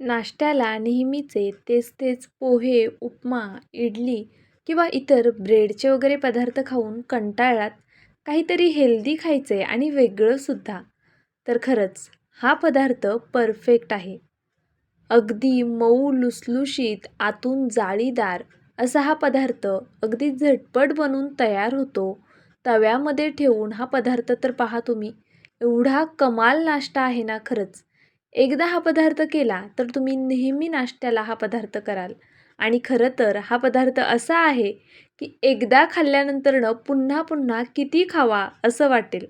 नाश्त्याला नेहमीचे तेच तेच पोहे उपमा इडली किंवा इतर ब्रेडचे वगैरे पदार्थ खाऊन कंटाळलात. काहीतरी हेल्दी खायचे आणि वेगळंसुद्धा तर खरंच हा पदार्थ परफेक्ट आहे. अगदी मऊ लुसलुशीत आतून जाळीदार असा हा पदार्थ अगदी झटपट बनून तयार होतो. तव्यामध्ये ठेवून हा पदार्थ तर पहा तुम्ही एवढा कमाल नाश्ता आहे ना खरंच. एकदा हा पदार्थ केला तर तुम्ही नेहमी नाश्त्याला हा पदार्थ कराल. आणि खरं तर हा पदार्थ असा आहे की एकदा खाल्ल्यानंतरनं पुन्हा पुन्हा किती खावा असं वाटेल.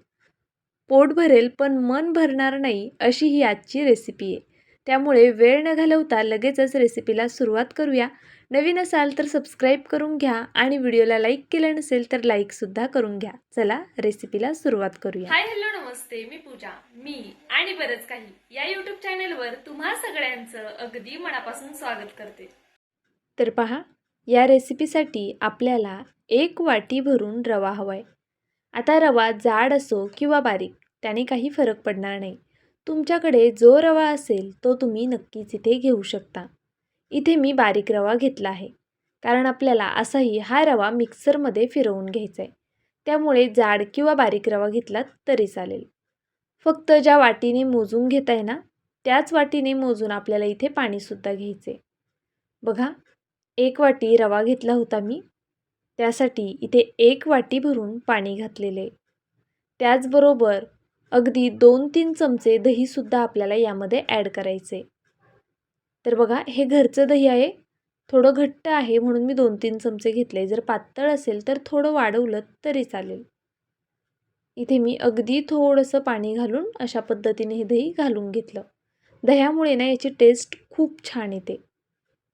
पोट भरेल पण मन भरणार नाही अशी ही आजची रेसिपी आहे. त्यामुळे वेळ न घालवता लगेचच रेसिपीला सुरुवात करूया. नवीन असाल तर सबस्क्राईब करून घ्या आणि व्हिडिओला लाईक केलं नसेल तर लाईकसुद्धा करून घ्या. चला रेसिपीला सुरुवात करूया. हाय हॅलो नमस्ते. मी पूजा. मी आणि बरंच काही या युट्यूब चॅनेलवर तुम्हा सगळ्यांचं अगदी मनापासून स्वागत करते. तर पहा या रेसिपीसाठी आपल्याला एक वाटी भरून रवा हवा आहे आता रवा जाड असो किंवा बारीक त्याने काही फरक पडणार नाही. तुमच्याकडे जो रवा असेल तो तुम्ही नक्कीच इथे घेऊ शकता. इथे मी बारीक रवा घेतला आहे. कारण आपल्याला असाही हा रवा मिक्सरमध्ये फिरवून घ्यायचा आहे त्यामुळे जाड किंवा बारीक रवा घेतलात तरी चालेल. फक्त ज्या वाटीने मोजून घेत आहे ना त्याच वाटीने मोजून आपल्याला इथे पाणीसुद्धा घ्यायचे बघा एक वाटी रवा घेतला होता मी. त्यासाठी इथे एक वाटी भरून पाणी घातलेले त्याचबरोबर अगदी दोन तीन चमचे दहीसुद्धा आपल्याला यामध्ये ॲड करायचे तर बघा हे घरचं दही आहे. थोडं घट्ट आहे म्हणून मी दोन तीन चमचे घेतले. जर पातळ असेल तर थोडं वाढवलं तरी चालेल. इथे मी अगदी थोडंसं पाणी घालून अशा पद्धतीने हे दही घालून घेतलं. दह्यामुळे ना याची टेस्ट खूप छान येते.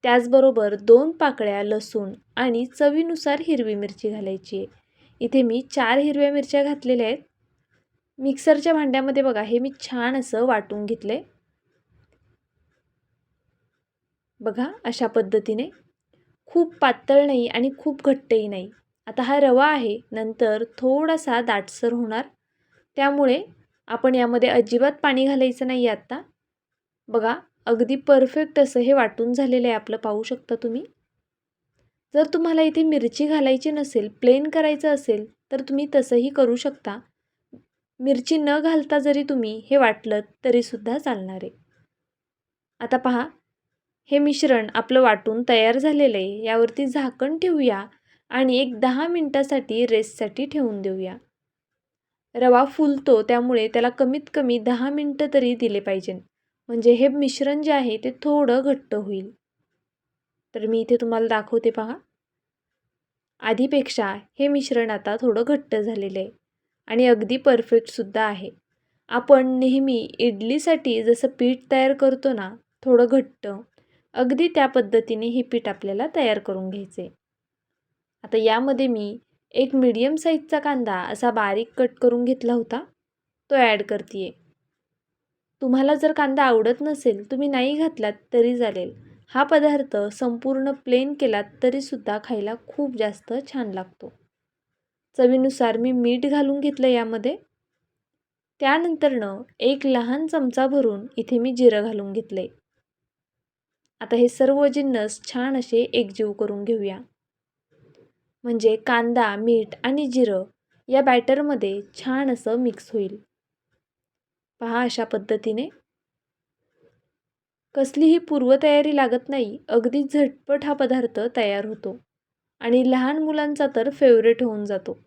त्याचबरोबर दोन पाकळ्या लसूण आणि चवीनुसार हिरवी मिरची घालायची आहे. इथे मी चार हिरव्या मिरच्या घातलेल्या आहेत. मिक्सरच्या भांड्यामध्ये बघा हे मी छान असं वाटून घेतलं आहे बघा अशा पद्धतीने. खूप पातळ नाही आणि खूप घट्टही नाही. आता हा रवा आहे नंतर थोडासा दाटसर होणार. त्यामुळे आपण यामध्ये अजिबात पाणी घालायचं नाही आत्ता. बघा अगदी परफेक्ट असं हे वाटून झालेलं आहे आपलं. पाहू शकता तुम्ही? जर तुम्हाला इथे मिरची घालायची नसेल प्लेन करायचं असेल तर तुम्ही तसंही करू शकता. मिरची न घालता जरी तुम्ही हे वाटलं तरीसुद्धा चालणार आहे. आता पहा हे मिश्रण आपलं वाटून तयार झालेलं आहे. यावरती झाकण ठेवूया आणि एक दहा मिनटासाठी रेससाठी ठेवून देऊया. रवा फुलतो त्यामुळे त्याला कमीत कमी दहा मिनटं तरी दिले पाहिजे. म्हणजे हे मिश्रण जे आहे ते थोडं घट्ट होईल. तर मी इथे तुम्हाला दाखवते पहा. आधीपेक्षा हे मिश्रण आता थोडं घट्ट झालेलं आहे आणि अगदी परफेक्टसुद्धा आहे. आपण नेहमी इडलीसाठी जसं पीठ तयार करतो ना थोडं घट्ट अगदी त्या पद्धतीने हे पीठ आपल्याला तयार करून घ्यायचे. आता यामध्ये मी एक मीडियम साईजचा कांदा असा बारीक कट करून घेतला होता. तो ॲड करते आहे तुम्हाला जर कांदा आवडत नसेल तुम्ही नाही घातलात तरी चालेल. हा पदार्थ संपूर्ण प्लेन केलात तरीसुद्धा खायला खूप जास्त छान लागतो. चवीनुसार मी मीठ घालून घेतलं यामध्ये. त्यानंतरनं एक लहान चमचा भरून इथे मी जिरं घालून घेतलं आहे आता हे सर्व जिन्नस छान असे एकजीव करून घेऊया. म्हणजे कांदा मीठ आणि जिरं या बॅटरमध्ये छान असं मिक्स होईल. पहा अशा पद्धतीने. कसलीही पूर्वतयारी लागत नाही अगदी झटपट हा पदार्थ तयार होतो आणि लहान मुलांचा तर फेवरेट होऊन जातो.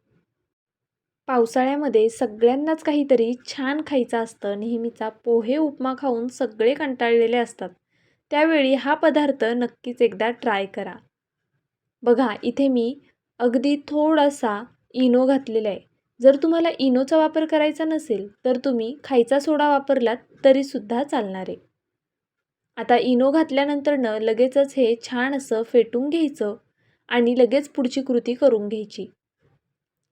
पावसाळ्यामध्ये सगळ्यांनाच काहीतरी छान खायचं असतं नेहमीचा पोहे उपमा खाऊन सगळे कंटाळलेले असतात. त्यावेळी हा पदार्थ नक्कीच एकदा ट्राय करा. बघा इथे मी अगदी थोडासा इनो घातलेला आहे. जर तुम्हाला इनोचा वापर करायचा नसेल तर तुम्ही खायचा सोडा वापरलात तरीसुद्धा चालणार आहे. आता इनो घातल्यानंतरनं लगेचच हे छान असं फेटून घ्यायचं आणि लगेच पुढची कृती करून घ्यायची.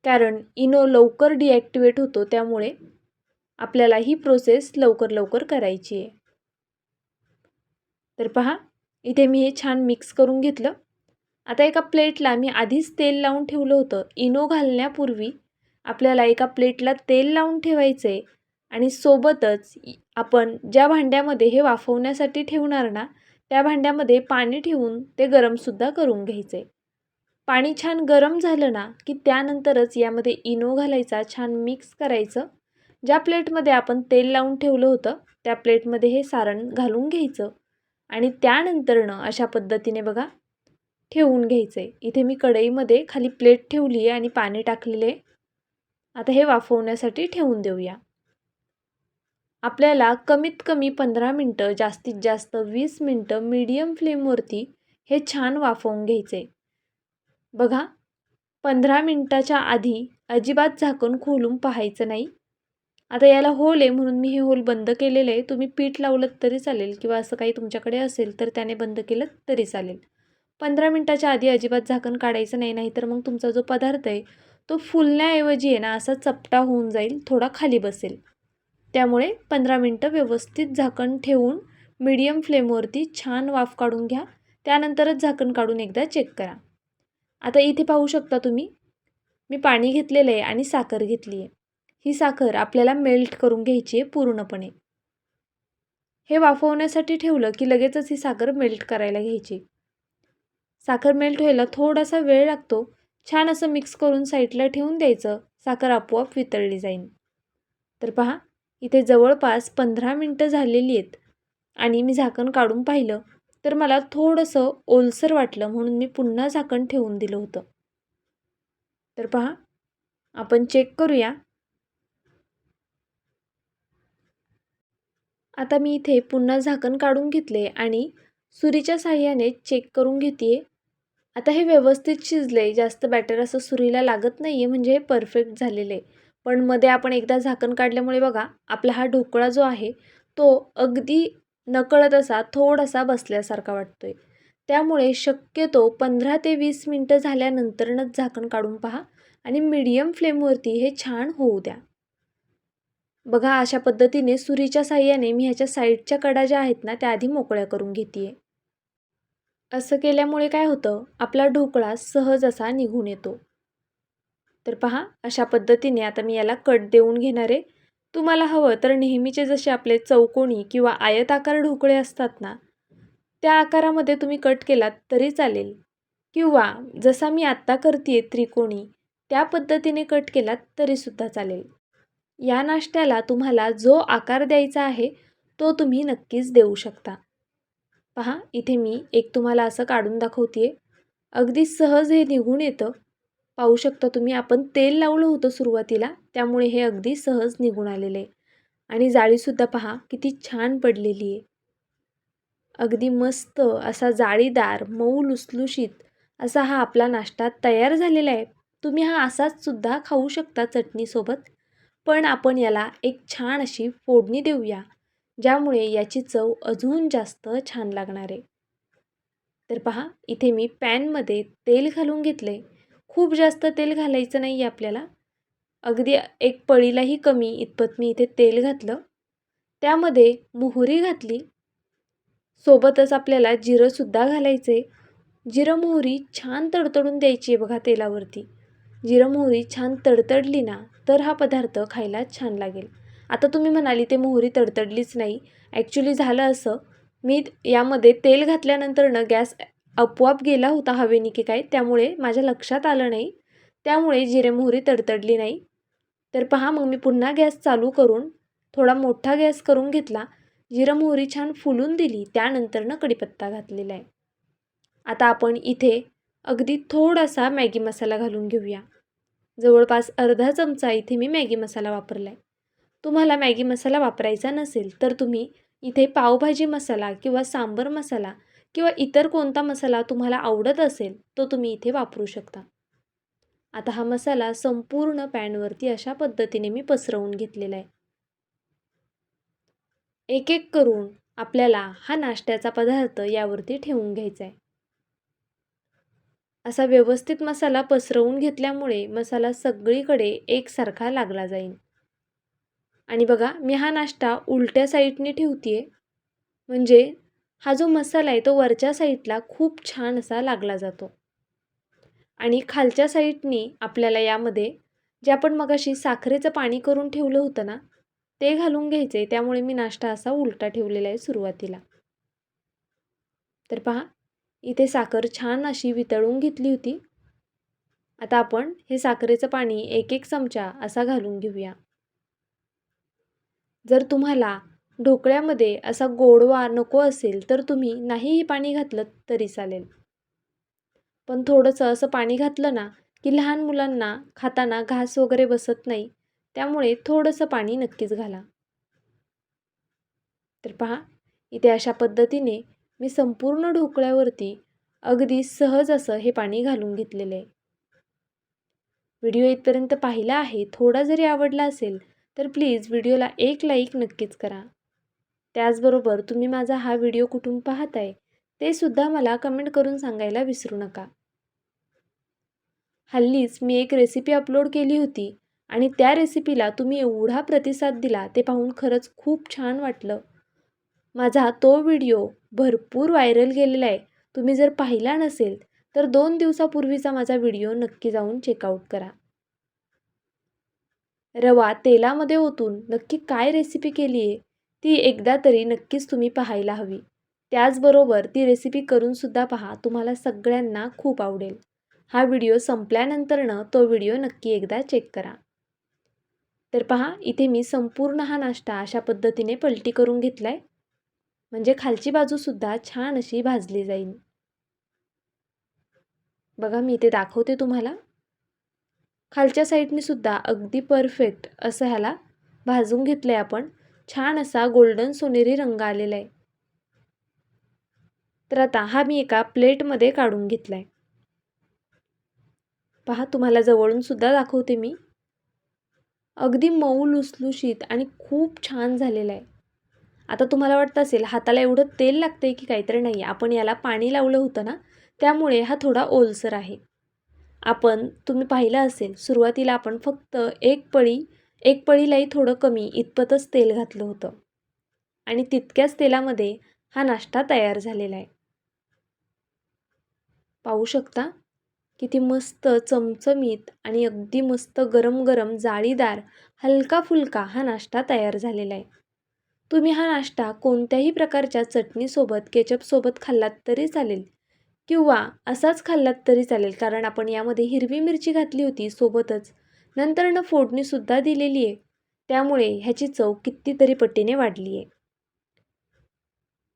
कारण इनो लवकर डिॲक्टिवेट होतो त्यामुळे आपल्याला ही प्रोसेस लवकर लवकर करायची आहे. तर पहा इथे मी हे छान मिक्स करून घेतलं. आता एका प्लेटला मी आधीच तेल लावून ठेवलं होतं. इनो घालण्यापूर्वी आपल्याला एका प्लेटला तेल लावून ठेवायचं आहे आणि सोबतच आपण ज्या भांड्यामध्ये हे वाफवण्यासाठी ठेवणार ना त्या भांड्यामध्ये पाणी ठेवून ते गरमसुद्धा करून घ्यायचे पाणी छान गरम झालं ना की त्यानंतरच यामध्ये इनो घालायचा छान मिक्स करायचं. ज्या प्लेटमध्ये आपण तेल लावून ठेवलं होतं त्या प्लेटमध्ये हे सारण घालून घ्यायचं. आणि त्यानंतरनं अशा पद्धतीने बघा ठेवून घ्यायचं. आहे इथे मी कढईमध्ये खाली प्लेट ठेवली आहे आणि पाणी टाकलेले आता हे वाफवण्यासाठी ठेवून देऊया. आपल्याला कमीत कमी पंधरा मिनटं जास्तीत जास्त वीस मिनटं मीडियम फ्लेमवरती हे छान वाफवून घ्यायचे. बघा पंधरा मिनटाच्या आधी अजिबात झाकण खोलून पाहायचं नाही. आता याला होल आहे म्हणून मी हे होल बंद केलेलं आहे. तुम्ही पीठ लावलं तरी चालेल किंवा असं काही तुमच्याकडे असेल तर त्याने बंद केलं तरी चालेल. पंधरा मिनटाच्या आधी अजिबात झाकण काढायचं नाही नाही तर मग तुमचा जो पदार्थ आहे तो फुलण्याऐवजी आहे ना असा चपटा होऊन जाईल थोडा खाली बसेल. त्यामुळे पंधरा मिनटं व्यवस्थित झाकण ठेवून मीडियम फ्लेमवरती छान वाफ काढून घ्या. त्यानंतरच झाकण काढून एकदा चेक करा. आता इथे पाहू शकता तुम्ही मी पाणी घेतलेलं आहे आणि साखर घेतली आहे. ही साखर आपल्याला मेल्ट करून घ्यायची आहे पूर्णपणे. हे वाफवण्यासाठी ठेवलं की लगेचच ही साखर मेल्ट करायला घ्यायची. साखर मेल्ट व्हायला थोडासा वेळ लागतो. छान असं मिक्स करून साईडला ठेवून द्यायचं. साखर आपोआप वितळली जाईल तर पहा इथे जवळपास पंधरा मिनटं झालेली आहेत आणि मी झाकण काढून पाहिलं तर मला थोडंसं ओलसर वाटलं म्हणून मी पुन्हा झाकण ठेवून दिलं होतं. तर पहा आपण चेक करूया. आता मी इथे पुन्हा झाकण काढून घेतले आणि सुरीच्या साह्याने चेक करून घेते आता हे व्यवस्थित शिजले जास्त बॅटर असं सुरीला लागत नाही आहे म्हणजे हे परफेक्ट झालेलं. आहे पण मध्ये आपण एकदा झाकण काढल्यामुळे बघा आपला हा ढोकळा जो आहे तो अगदी नकळत असा थोडासा बसल्यासारखा वाटतो आहे त्यामुळे शक्यतो पंधरा ते वीस मिनटं झाल्यानंतरनंच झाकण काढून पहा आणि मीडियम फ्लेमवरती हे छान होऊ द्या. बघा अशा पद्धतीने सुरीच्या साह्याने मी ह्याच्या साईडच्या कडा ज्या आहेत ना त्या आधी मोकळ्या करून घेते असं केल्यामुळे काय होतं? आपला ढोकळा सहज असा निघून येतो. तर पहा अशा पद्धतीने आता मी याला कट देऊन घेणार आहे. तुम्हाला हवं तर नेहमीचे जसे आपले चौकोनी किंवा आयताकार ढोकळे असतात ना त्या आकारामध्ये तुम्ही कट केलात तरी चालेल. किंवा जसा मी आत्ता करते त्रिकोणी त्या पद्धतीने कट केलात तरीसुद्धा चालेल. या नाश्त्याला तुम्हाला जो आकार द्यायचा आहे तो तुम्ही नक्कीच देऊ शकता. पहा इथे मी एक तुम्हाला असं काढून दाखवते अगदी सहज हे निघून येतं. पाहू शकता तुम्ही आपण तेल लावलं होतं सुरुवातीला त्यामुळे हे अगदी सहज निघून आलेले आहे. आणि जाळीसुद्धा पहा किती छान पडलेली आहे. अगदी मस्त असा जाळीदार मऊ लुसलुशीत असा हा आपला नाश्ता तयार झालेला आहे. तुम्ही हा असाच सुद्धा खाऊ शकता चटणीसोबत. पण आपण याला एक छान अशी फोडणी देऊया ज्यामुळे याची चव अजून जास्त छान लागणार आहे. तर पहा इथे मी पॅनमध्ये तेल घालून घेतले. खूप जास्त तेल घालायचं नाही आहे आपल्याला. अगदी एक पळीलाही कमी इतपत मी इथे तेल घातलं. त्यामध्ये मोहरी घातली. सोबतच आपल्याला जिरंसुद्धा घालायचे जिरं मोहरी छान तडतडून द्यायची आहे बघा तेलावरती. जिरं मोहरी छान तडतडली ना तर हा पदार्थ खायला छान लागेल. आता तुम्ही म्हणाली ते मोहरी तडतडलीच नाही. ॲक्च्युली झालं असं. मी यामध्ये तेल घातल्यानंतरनं गॅस आपोआप गेला होता हवेनी की काय त्यामुळे माझ्या लक्षात आलं नाही. त्यामुळे जिरे मोहरी तडतडली नाही. तर पहा मग मी पुन्हा गॅस चालू करून थोडा मोठा गॅस करून घेतला. जिरं मोहरी छान फुलून दिली. त्यानंतरनं कढीपत्ता घातलेला आहे. आता आपण इथे अगदी थोडासा मॅगी मसाला घालून घेऊया. जवळपास अर्धा चमचा इथे मी मॅगी मसाला वापरला आहे तुम्हाला मॅगी मसाला वापरायचा नसेल तर तुम्ही इथे पावभाजी मसाला किंवा सांबर मसाला किंवा इतर कोणता मसाला तुम्हाला आवडत असेल तो तुम्ही इथे वापरू शकता. आता हा मसाला संपूर्ण पॅनवरती अशा पद्धतीने मी पसरवून घेतलेला आहे. एक एक करून आपल्याला हा नाश्त्याचा पदार्थ यावरती ठेवून घ्यायचा आहे. असा व्यवस्थित मसाला पसरवून घेतल्यामुळे मसाला सगळीकडे एकसारखा लागला जाईल आणि बघा मी हा नाश्ता उलट्या साईडने ठेवते म्हणजे हा जो मसाला आहे तो वरच्या साईडला खूप छान असा लागला जातो. आणि खालच्या साईडनी आपल्याला यामध्ये जे आपण मगाशी साखरेचं पाणी करून ठेवलं होतं ना ते घालून घ्यायचे त्यामुळे मी नाश्ता असा उलटा ठेवलेला आहे सुरुवातीला. तर पहा इथे साखर छान अशी वितळून घेतली होती. आता आपण हे साखरेचं पाणी एक एक चमचा असा घालून घेऊया. जर तुम्हाला ढोकळ्यामध्ये असा गोडवा नको असेल तर तुम्ही नाहीही पाणी घातलं तरी चालेल. पण थोडंसं असं पाणी घातलं ना की लहान मुलांना खाताना घास वगैरे बसत नाही त्यामुळे थोडंसं पाणी नक्कीच घाला. तर पहा इथे अशा पद्धतीने मी संपूर्ण ढोकळ्यावरती अगदी सहज असं हे पाणी घालून घेतलेलं. आहे व्हिडिओ इथपर्यंत पाहिला आहे थोडा जरी आवडला असेल तर प्लीज व्हिडिओला एक लाईक नक्कीच करा. त्याचबरोबर तुम्ही माझा हा व्हिडिओ कुठून पाहताय ते सुद्धा मला कमेंट करून सांगायला विसरू नका. हल्लीच मी एक रेसिपी अपलोड केली होती आणि त्या रेसिपीला तुम्ही एवढा प्रतिसाद दिला ते पाहून खरंच खूप छान वाटलं. माझा तो व्हिडिओ भरपूर व्हायरल गेलेला आहे. तुम्ही जर पाहिला नसेल तर दोन दिवसापूर्वीचा माझा व्हिडिओ नक्की जाऊन चेकआउट करा. रवा तेलामध्ये ओतून नक्की काय रेसिपी केली आहे ती एकदा तरी नक्कीच तुम्ही पाहायला हवी. त्याचबरोबर ती रेसिपी करूनसुद्धा पहा तुम्हाला सगळ्यांना खूप आवडेल. हा व्हिडिओ संपल्यानंतरनं तो व्हिडिओ नक्की एकदा चेक करा. तर पहा इथे मी संपूर्ण हा नाश्ता अशा पद्धतीने पलटी करून घेतला आहे म्हणजे खालची बाजूसुद्धा छान अशी भाजली जाईल. बघा मी इथे दाखवते तुम्हाला. खालच्या साईडने सुद्धा अगदी परफेक्ट असं ह्याला भाजून घेतलं आहे आपण. छान असा गोल्डन सोनेरी रंग आलेला आहे तर आता हा मी एका प्लेटमध्ये काढून घेतला आहे पहा तुम्हाला जवळून सुद्धा दाखवते मी. अगदी मऊ लुसलुशीत आणि खूप छान झालेला आहे आता तुम्हाला वाटत असेल हाताला एवढं तेल लागतं आहे की काहीतरी नाही आपण याला पाणी लावलं होतं ना त्यामुळे हा थोडा ओलसर आहे. आपण तुम्ही पाहिलं असेल सुरुवातीला आपण फक्त एक पळी एक पळीलाही थोडं कमी इतपतच तेल घातलं होतं. आणि तितक्याच तेलामध्ये हा नाश्ता तयार झालेला आहे. पाहू शकता? किती मस्त चमचमीत आणि अगदी मस्त गरम गरम जाळीदार हलका फुलका हा नाश्ता तयार झालेला आहे. तुम्ही हा नाश्ता कोणत्याही प्रकारच्या चटणीसोबत केचपसोबत खाल्लात तरी चालेल. किंवा असाच खाल्लात तरी चालेल कारण आपण यामध्ये हिरवी मिरची घातली होती सोबतच. नंतरनं फोडणीसुद्धा दिलेली आहे. त्यामुळे ह्याची चव कितीतरी पट्टीने वाढली आहे.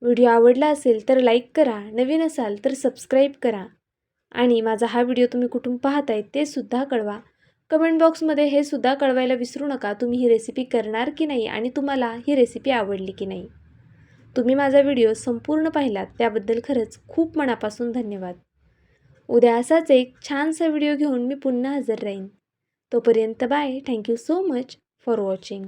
व्हिडिओ आवडला असेल तर लाईक करा नवीन असाल तर सबस्क्राईब करा. आणि माझा हा व्हिडिओ तुम्ही कुठून पाहताय ते सुद्धा कळवा. कमेंट बॉक्समध्ये हे सुद्धा कळवायला विसरू नका तुम्ही ही रेसिपी करणार की नाही आणि तुम्हाला ही रेसिपी आवडली की नाही. तुम्ही माझा व्हिडिओ संपूर्ण पाहिलात त्याबद्दल खरंच खूप मनापासून धन्यवाद. उद्या असाच एक छानसा व्हिडिओ घेऊन मी पुन्हा हजर राहीन. तोपर्यंत bye thank you so much for watching